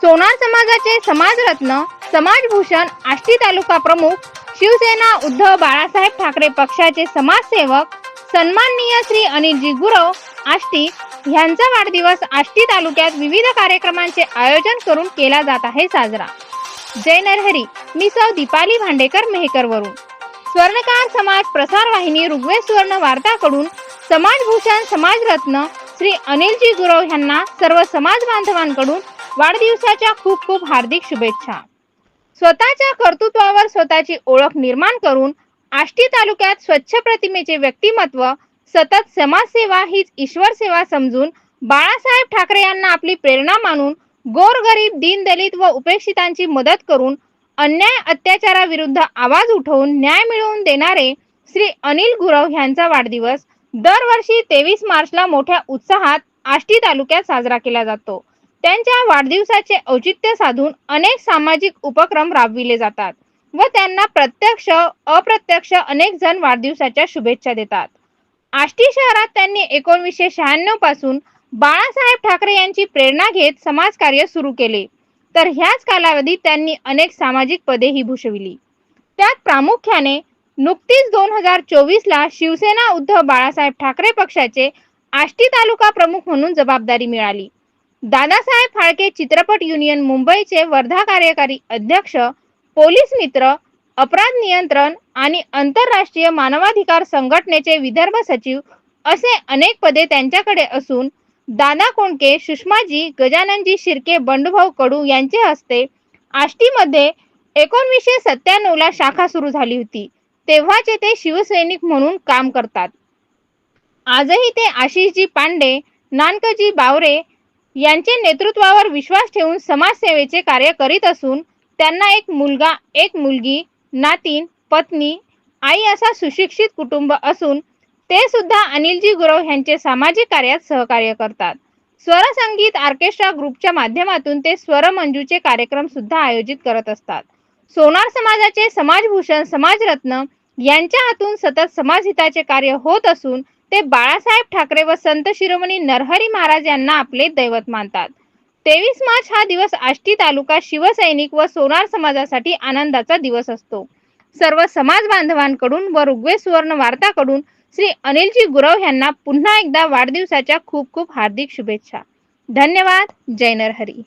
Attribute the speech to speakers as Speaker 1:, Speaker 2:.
Speaker 1: सोनार समाजाचे समाजरत्न समाजभूषण आष्टी तालुका प्रमुख शिवसेना उद्धव बाळासाहेब ठाकरे पक्षाचे समाजसेवक सन्माननीय श्री अनिलजी गुरव आष्टी यांचा वाढदिवस आष्टी तालुक्यात विविध कार्यक्रमांचे आयोजन करून केला जात आहे साजरा. जय नरहरी मी सौ दीपाली भांडेकर मेहकर वरून स्वर्णकार समाज प्रसार वाहिनी ऋग्वेद सुवर्ण वार्ताकडून समाजभूषण समाजरत्न श्री अनिलजी गुरव यांना सर्व समाज बांधवांकडून वाढदिवसाच्या खूप खूप हार्दिक शुभेच्छा. स्वतःच्या कर्तृत्वावर स्वतःची ओळख निर्माण करून आष्टी तालुक्यात स्वच्छ प्रतिमेचे व्यक्तिमत्व सतत समाजसेवा हीच ईश्वर सेवा समजून बाळासाहेब ठाकरे यांना आपली प्रेरणा मानून गोरगरीब दीनदलित व उपेक्षितांची मदत करून अन्याय अत्याचाराविरुद्ध आवाज उठवून न्याय मिळवून देणारे श्री अनिल गुरव यांचा वाढदिवस दरवर्षी तेवीस मार्चला मोठ्या उत्साहात आष्टी तालुक्यात साजरा केला जातो. त्यांच्या वाढदिवसाचे औचित्य साधून अनेक सामाजिक उपक्रम राबविले जातात व त्यांना प्रत्यक्ष अप्रत्यक्ष अनेक जण वाढदिवसाच्या शुभेच्छा देतात. आष्टी शहरात त्यांनी एकोणीसशे शहाण्णवपासून बाळासाहेब ठाकरे यांची प्रेरणा घेत समाजकार्य सुरू केले. तर ह्याच कालावधीत त्यांनी अनेक सामाजिक पदेही भूषविली. त्यात प्रामुख्याने नुकतीच दोन हजार चोवीस ला शिवसेना उद्धव बाळासाहेब ठाकरे पक्षाचे आष्टी तालुका प्रमुख म्हणून जबाबदारी मिळाली. दादासाहेब फाळके चित्रपट युनियन मुंबईचे वर्धा कार्यकारी अध्यक्ष पोलीस मित्र अपराध नियंत्रण आणि आंतरराष्ट्रीय मानवाधिकार संघटनेचे विदर्भ सचिव असे अनेक पदे त्यांच्याकडे असून दादा कोंडके सुषमाजी गजाननजी शिर्के बंडूभाऊ कडू यांचे हस्ते आष्टीमध्ये एकोणवीसशे सत्त्याण्णव ला शाखा सुरू झाली होती. तेव्हाचे ते शिवसैनिक म्हणून काम करतात. आजही ते आशिषजी पांडे नानकजी बावरे यांचे नेतृत्वावर विश्वास ठेवून समाजसेवेचे कार्य करीत असून त्यांना एक मुलगा एक मुलगी नातीन पत्नी आई असा सुशिक्षित कुटुंब असून ते सुद्धा अनिलजी गुरव यांचे सामाजिक कार्यात सहकार्य करतात. स्वरसंगीत ऑर्केस्ट्रा ग्रुपच्या माध्यमातून ते स्वरमंजूचे कार्यक्रम सुद्धा आयोजित करत असतात. सोनार समाजाचे समाजभूषण समाजरत्न यांच्या हातून सतत समाजहिताचे कार्य होत असून ते बाळासाहेब ठाकरे व संत शिरोमणी नरहरी महाराज यांना आपले दैवत मानतात. तेवीस मार्च हा दिवस आष्टी तालुका शिवसैनिक व सोनार समाजासाठी आनंदाचा दिवस असतो. सर्व समाज बांधवांकडून व ऋग्वेद सुवर्ण वार्ताकडून श्री अनिलजी गुरव यांना पुन्हा एकदा वाढदिवसाच्या खूप खूप हार्दिक शुभेच्छा. धन्यवाद. जय नरहरी.